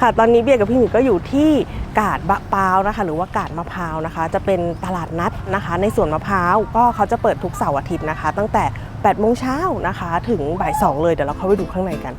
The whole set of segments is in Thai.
ค่ะตอนนี้เบียร์กับพี่หมีก็อยู่ที่กาดบะปาวนะคะ หรือว่ากาดมะพร้าวนะคะ จะเป็นตลาดนัดนะคะ ในสวนมะพร้าวก็เขาจะเปิดทุกเสาร์อาทิตย์นะคะ ตั้งแต่8โมงเช้านะคะ ถึงบ่าย2เลยเดี๋ยวเราเข้าไปดูข้างในกัน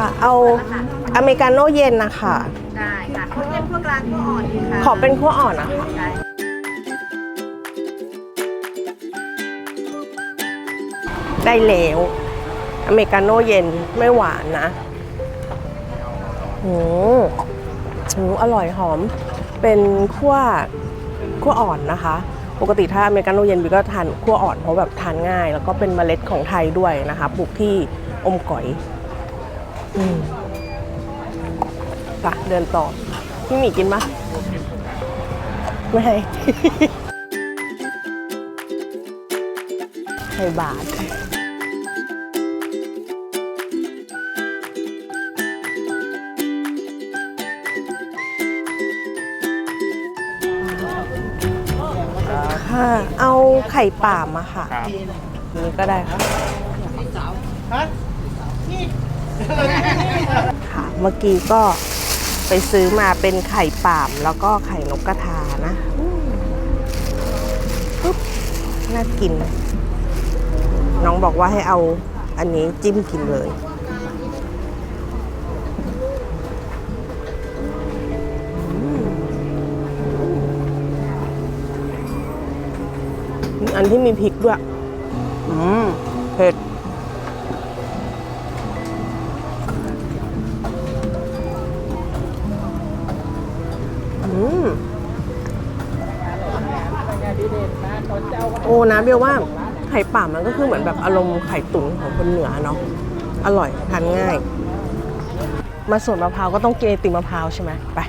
ค่ะ เอาอเมริกาโน่เย็นนะคะ ได้ค่ะเขาเป็นพวกกลางพวกอ่อนดีค่ะขอเป็นขั้วอ่อนนะคะ ได้ได้แล้วอเมริกาโน่เย็นไม่หวานนะหืมหืมอร่อยหอม เป็นขั้วขั้วอ่อนนะคะ ปกติถ้าอเมริกาโน่เย็นบิวก็ทานขั้วอ่อนเพราะแบบทานง่าย แล้วก็เป็นเมล็ดของไทยด้วยนะคะปลูกที่อมก๋อย อืมไปะเดินต่อ พี่หมีกินปะไม่ให้ ให้บาท ค่ะ เอาไข่ป่ามอะค่ะ ครับ นี่ก็ได้ค่ะ ค่ะเมื่อกี้ก็ไปซื้อมาเป็นไข่ป่ามแล้วก็ไข่นกกระทานะปุ๊บน่ากิน น้องบอกว่าให้เอาอันนี้จิ้มกินเลยอันที่มีพริกด้วย อืม เผ็ด โอ้นะเบียว่าไข่ป่ามันก็คือเหมือนแบบอารมณ์ไข่ตุ๋นของคนเหนือเนาะอร่อยทานง่าย มาสวนมะพร้าวก็ต้องกินไอติมมะพร้าวใช่ไหมไป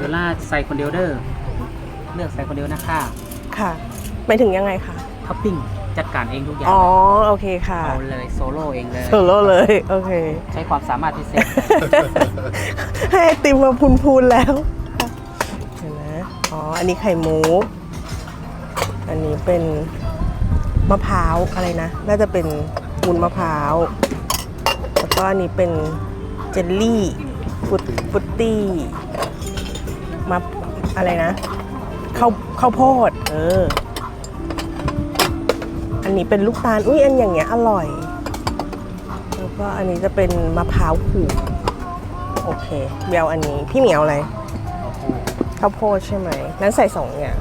เวลาใส่คนเดียวเด้อเลือกใส่คนเดียวนะคะค่ะไปถึงยังไงคะท็อปปิ้ง จัดการเองทุกอย่างอ๋อ โอเคค่ะ เอาเลยโซโล่เองเลย โซโล่เลย โอเค ใช้ความสามารถพิเศษ ให้ไอติมมาพูนๆแล้วเห็นไหมอ๋อ อันนี้ไข่มุกอันนี้เป็นมะพร้าวอะไรนะ น่าจะเป็นวุ้นมะพร้าว แล้วก็อันนี้เป็นเจลลี่ฟุตฟุตตี้มาอะไรนะข้าวข้าวโพด เออ อันนี้เป็นลูกตาล อุ้ยอันอย่างเงี้ยอร่อย แล้วก็อันนี้จะเป็นมะพร้าวขูดโอเคเบลอันนี้พี่เหมียวอะไรข้าวโพดใช่ไหมนั้นใส่สองอย่าง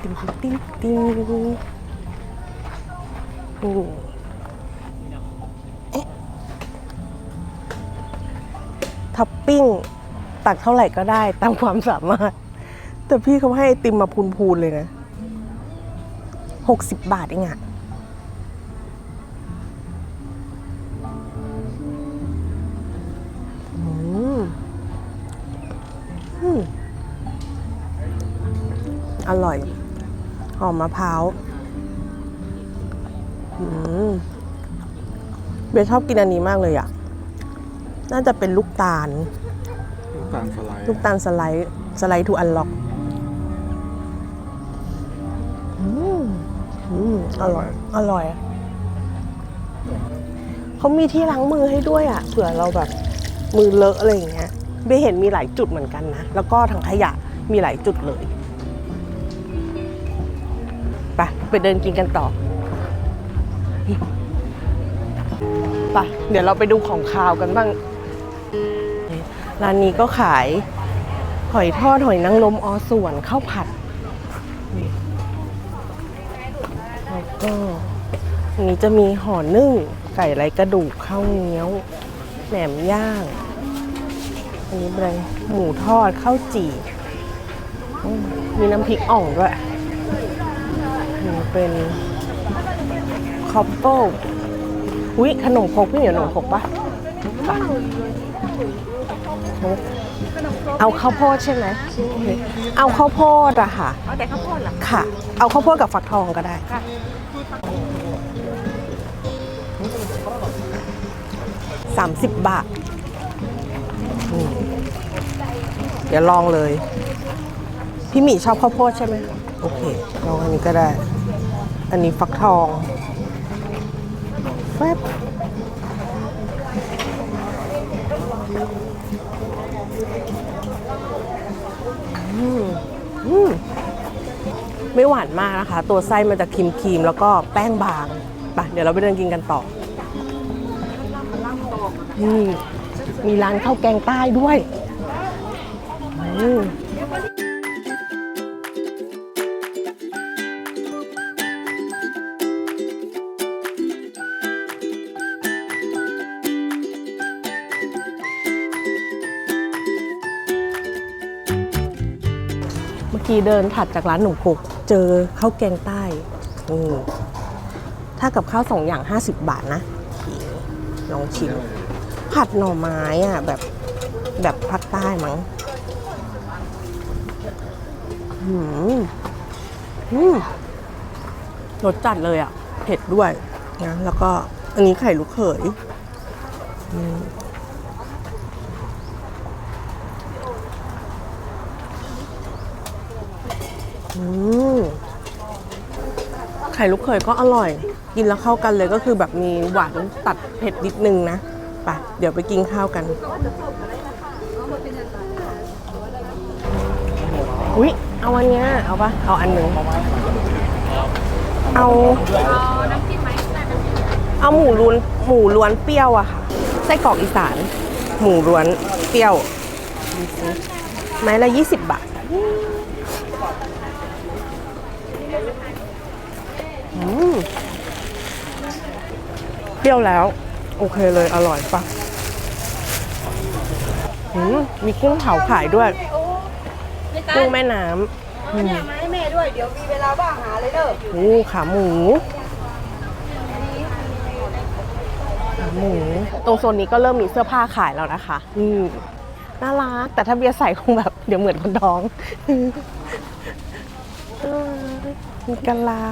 ติ๊งติ๊งติ๊งอืมเอ๊ะท็อปปิ้งตักเท่าไหร่ก็ได้ตามความสามารถ แต่พี่เขาให้ติมมาพูนๆเลยนะ หกสิบบาทเองอะอืมอืมอร่อย หอมมะพร้าวอืมเบสชอบกินอันนี้มากเลยอะน่าจะเป็นลูกตาล ลูกตาลสไลด์ ลูกตาลสไลด์ สไลด์ทูอันล็อก อร่อย อร่อย เขามีที่ล้างมือให้ด้วยอะ เผื่อเราแบบมือเลอะอะไรอย่างเงี้ยเบเห็นมีหลายจุดเหมือนกันนะ แล้วก็ถังขยะมีหลายจุดเลย ไปไปเดินกินกันต่อไปเดี๋ยวเราไปดูของคาวกันบ้าง ร้านนี้ก็ขายหอยทอดหอยนางรมอส่วนข้าวผัด ก็อันนี้จะมีห่อนึ่งไก่ไรกระดูกข้าวเหนียวแหนมย่าง อันนี้เป็นอะไรหมูทอดข้าวจี่อืมมีน้ำพริกอ่องด้วยอันนี้เป็นอปเปิลอุ้ยขนมครกพี่เหนียวขนมครกปะเอาข้าวโพดใช่ไหม เอาข้าวโพดอะค่ะ เอาแต่ข้าวโพดเหรอค่ะ เอาข้าวโพดกับฟักทองก็ได้ค่ะ สามสิบบาท เดี๋ยวลองเลย พี่หมีชอบข้าวโพดใช่ไหม โอเค ลองอันนี้ก็ได้ อันนี้ฟักทองแฟบอืมอืม ไม่หวานมากนะคะ ตัวไส้มันจะครีมๆแล้วก็แป้งบางไปเดี๋ยวเราไปเดินกินกันต่ออืมมีร้านข้าวแกงใต้ด้วยอืมเมื่อกี้เดินถัดจากร้านหนุ่มคุก เจอข้าวแกงใต้ถ้ากับข้าวสองอย่าง 50 บาทนะ ลองชิม ผัดหน่อไม้อะ แบบแบบภาคใต้มั้งหืมอืมรสจัดเลยอะ เผ็ดด้วยนะแล้วก็อันนี้ไข่ลูกเขยอืมอืม ไข่ลูกเขยก็อร่อย กินแล้วเข้ากันเลยก็คือแบบมีหวานตัดเผ็ดนิดนึงนะไปเดี๋ยวไปกินข้าวกัน อุ๊ย เอาอันเนี้ยเอาปะเอาอันหนึ่งเอา เอาหมูล้วนหมูล้วนเปรี้ยวอะค่ะ ไส้กรอกอีสาน หมูล้วนเปรี้ยว ไม้ละยี่สิบบาท อืม เปรี้ยวแล้ว โอเคเลยอร่อยปะอืมมีกุ้งเผาขายด้วย กุ้งแม่น้ำอืมมาให้แม่ด้วย เดี๋ยวมีเวลาว่างหาเลยเด้อโอ้ขาหมู ขาหมู ตรงโซนนี้ก็เริ่มมีเสื้อผ้าขายแล้วนะคะ อืมน่ารัก แต่ถ้าเบียร์ใส่คงแบบ เดี๋ยวเหมือนคนท้องเออ มีกะลา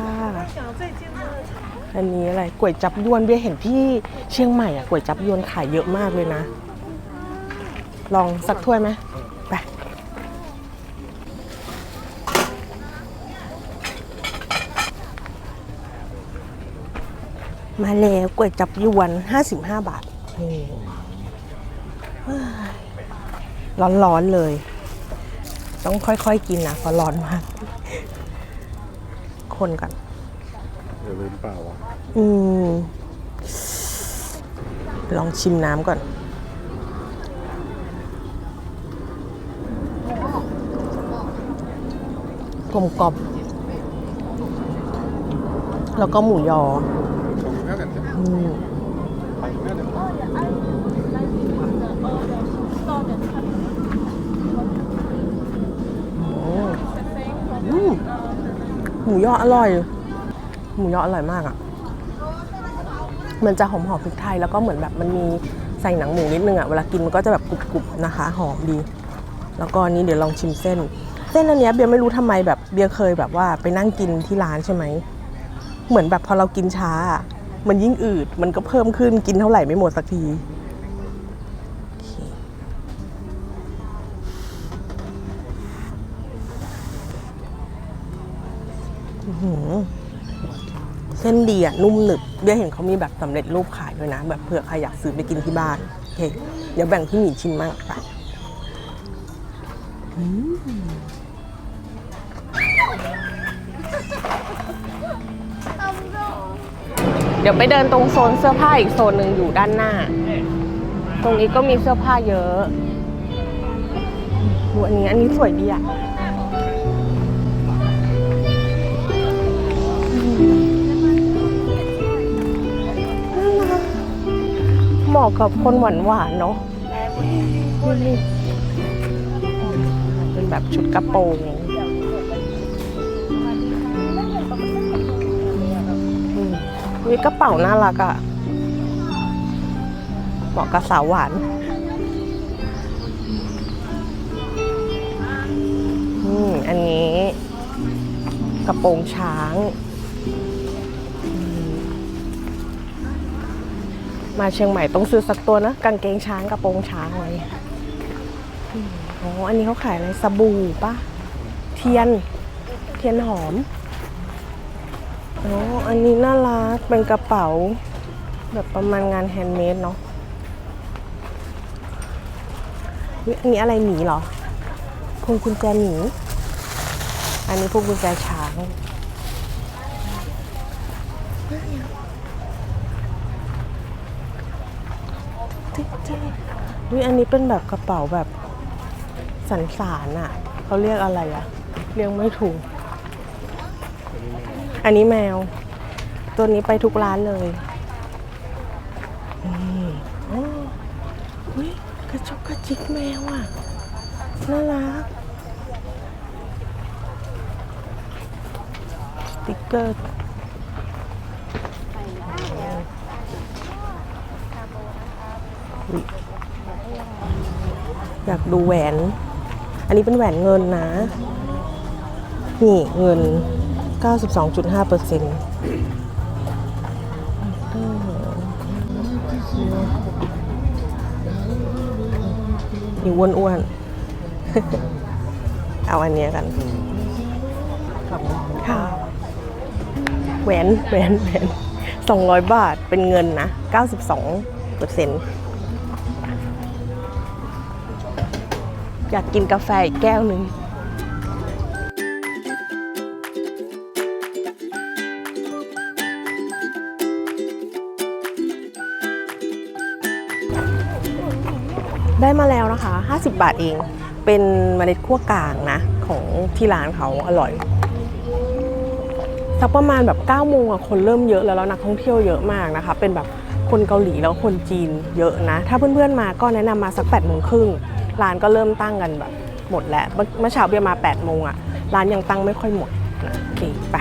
อันนี้อะไรก๋วยจับยวนเบียเห็นที่เชียงใหม่อะก๋วยจับยวนขายเยอะมากเลยนะ ลองสักถ้วยไหมไปมาแล้วก๋วยจับยวน 55 บาทนี่เฮ้ยร้อนๆเลย ต้องค่อยๆกินนะเพราะร้อนมาก คนกันเดี๋ยวลืมเปล่าวะอืม ลองชิมน้ำก่อน กลมกรอบ แล้วก็หมูยอ อืม หมูยออร่อย หมูยออร่อยมากอะ่ะ มันจะหอมหอมพริกไทยแล้วก็เหมือนแบบมันมีใส่หนังหมูนิดนึงอะ่ะเวลากินมันก็จะแบบกรุบๆนะคะ หอมดี แล้วก็นนี้เดี๋ยวลองชิมเส้น เส้นอันเนี้ยเบียร์ไม่รู้ทำไมแบบเบียร์เคยแบบว่าไปนั่งกินที่ร้านใช่ไหมเหมือนแบบพอเรากินช้า มันยิ่งอืดมันก็เพิ่มขึ้นกินเท่าไหร่ไม่หมดสักทีโอเคอื้อหือ เส้นดีอะนุ่มหนึบเบียร์เห็นเขามีแบบสำเร็จรูปขายด้วยนะ แบบเผื่อใครอยากซื้อไปกินที่บ้านโอเคเดี๋ยวแบ่งพี่หมีชิมมากไปเดี๋ยวไปเดินตรงโซนเสื้อผ้าอีกโซนหนึ่งอยู่ด้านหน้า ตรงนี้ก็มีเสื้อผ้าเยอะอันนี้อันนี้สวยดีอะ เหมาะกับคนหวานหวานๆเนาะนี่เป็นแบบชุดกระโปรงอืมวิกระเป๋าน่ารักอะ่ะ เหมาะกับสาวหวานอืมอันนี้ กระโปรงช้าง มาเชียงใหม่ต้องซื้อสักตัวนะกางเกงช้างกระโปรงช้างไว้อ๋ออันนี้เขาขายอะไรสบู่ปะเทียน เทียนหอมอ๋ออันนี้น่ารักเป็นกระเป๋า แบบประมาณงานแฮนด์เมดเนาะอันนี้อะไรหมีเหรอพวงกุญแจหมีอันนี้พวงกุญแจช้าง วิอันนี้เป็นแบบกระเป๋าแบบสันสานอะเขาเรียกอะไรอะเรียกไม่ถูก อันนี้แมว ตัวนี้ไปทุกร้านเลยนี่อ๋ออุ๊ยกระจกกระจิกแมวอะ น่ารัก สติกเกอร์ อุ๊ย อยากดูแหวน อันนี้เป็นแหวนเงินนะ นี่เงิน 92.5เปอร์เซ็นต์นี่อ้วนๆ เอาอันเนี้ยกันค่ะแหวนแหวนแหวน200 บาทเป็นเงินนะ 92เปอร์เซ็นต์ อยากกินกาแฟอีกแก้วหนึ่งได้มาแล้วนะคะ 50 บาทเอง เป็นเมล็ดคั่วกลางนะ ของที่ร้านเขาอร่อย สักประมาณแบบ9โมงอะคนเริ่มเยอะแล้วแล้วนักท่องเที่ยวเยอะมากนะคะ เป็นแบบคนเกาหลีแล้วคนจีนเยอะนะ ถ้าเพื่อนๆมาก็แนะนำมาสัก8โมงครึ่ง ร้านก็เริ่มตั้งกันแบบหมดแล้วเมื่อเช้าเบียร์มา8โมงอะร้านยังตั้งไม่ค่อยหมดนะโอเคไป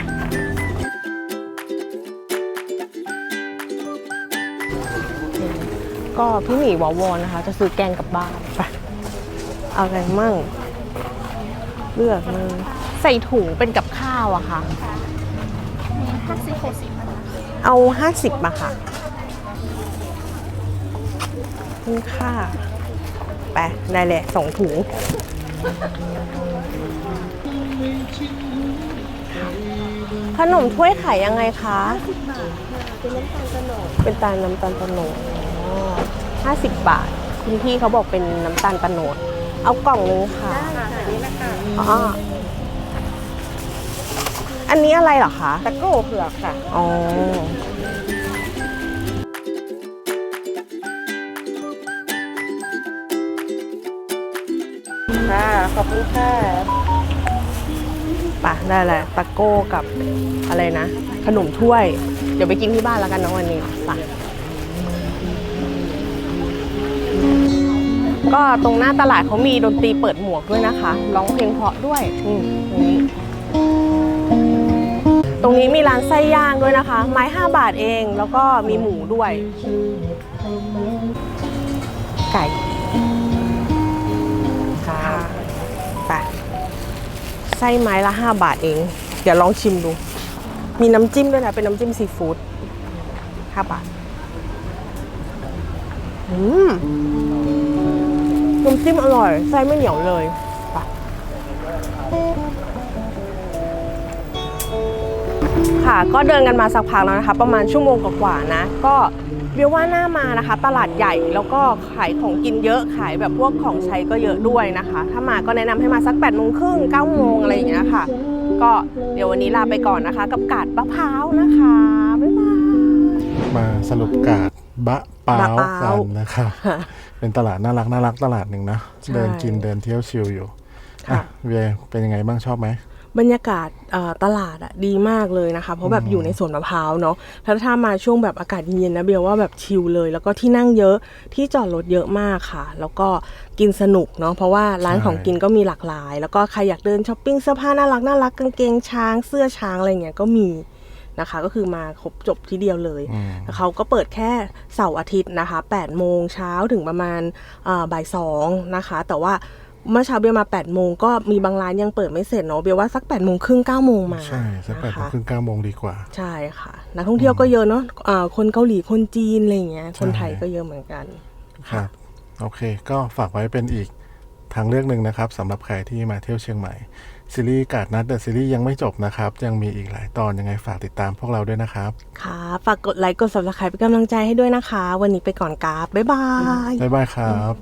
ก็พี่หมีวอวอนนะคะ จะซื้อแกงกลับบ้านไปเอาอะไรมั่ง เลือกเลยใส่ถุงเป็นกับข้าวอะค่ะ ห้าสิบหกสิบเอาห้าสิบมาค่ะนี่ค่ะ ไป ได้แหละสองถุงขนมถ้วยขายยังไงคะเป็นตาลน้ำตาลตะโนดห้าสิบบาท คุณพี่เขาบอกเป็นน้ำตาลตะโนด เอากล่องนึงค่ะอันนี้นะคะอ๋อ อันนี้อะไรเหรอคะ ตะโก้เผือกค่ะ อ๋อ ขอบคุณค่ะปะได้แหละตะโก้กับอะไรนะ ขนมถ้วย เดี๋ยวไปกินที่บ้านแล้วกันเน้องวันนี้ปะก็ตรงหน้าตลาดเขามีดนตรีเปิดหมวกด้วยนะคะ ร้องเพลงเพราะด้วยอืมตรงนี้ ตรงนี้มีร้านไส้ย่างด้วยนะคะ ไม้ 5 บาทเอง แล้วก็มีหมูด้วย ไก่ ส้ไม้ละ 5 บาทเอง เดี๋ยวลองชิมดู มีน้ำจิ้มด้วยนะ เป็นน้ำจิ้มซีฟู้ด5บาท อืมน้ำจิ้มอร่อย ไส้ไม่เหนียวเลยค่ะ ก็เดินกันมาสักพักแล้วนะคะ ประมาณชั่วโมงกว่าๆนะ ก็ เรียกว่าหน้ามานะคะ ตลาดใหญ่แล้วก็ขายของกินเยอะขายแบบพวกของใช้ก็เยอะด้วยนะคะ ถ้ามาก็แนะนำให้มาสัก8ปดโมงครึ่งเก้าโมงอะไรอย่างเงี้ยค่ะ ก็เดี๋ยววันนี้ลาไปก่อนนะคะ กับกาดมะพร้าวนะคะบ๊ายบายมาสรุปกาดบะเปาบะเปากันนะครับเป็นตลาดน่ารักน่ารักตลาดหนึ่งนะใช่เดินกินเดินเที่ยวชิลอยู่ค่ะอะเวียเป็นยังไงบ้างชอบไหม บรรยากาศเอ่อตลาดอะดีมากเลยนะคะ เพราะแบบอยู่ในสวนมะพร้าวเนาะแล้วถ้ามาช่วงแบบอากาศเย็นๆนะเบียว่าแบบชิลเลย แล้วก็ที่นั่งเยอะที่จอดรถเยอะมากค่ะ แล้วก็กินสนุกเนาะเพราะว่าร้านใช่ของกินก็มีหลากหลาย แล้วก็ใครอยากเดินช้อปปิ้งเสื้อผ้าน่ารักน่ารักกางเกงช้างเสื้อช้างอะไรเงี้ยก็มีนะคะก็คือมาครบจบที่เดียวเลยอืมเขาก็เปิดแค่เสาร์อาทิตย์นะคะ8โมงเช้าถึงประมาณอ่าบ่ายสองนะคะ แต่ว่า เมื่อเช้าเบียมา8โมงก็มีบางร้านยังเปิดไม่เสร็จเนาะเบียว่าสัก8โมงครึ่ง9โมงมาใช่สักแปดนะโมงคะครึ่งเก้าโมงดีกว่า ใช่ค่ะนักท่องเที่ยวก็เยอะเนาะอ่าคนเกาหลีคนจีนอะไรอย่างเงี้ยคนไทยก็เยอะเหมือนกันครับโอเค ก็ฝากไว้เป็นอีกทางเลือกหนึ่งนะครับสำหรับใครที่มาเที่ยวเชียงใหม่ซีรีส์กาดนัดเดอะซีรีส์ยังไม่จบนะครับ ยังมีอีกหลายตอนยังไงฝากติดตามพวกเราด้วยนะครับ ค่ะ ฝากกดไลค์กด subscribe เป็นกำลังใจให้ด้วยนะคะ วันนี้ไปก่อนกราฟบ๊ายบาย บ๊ายบายครับ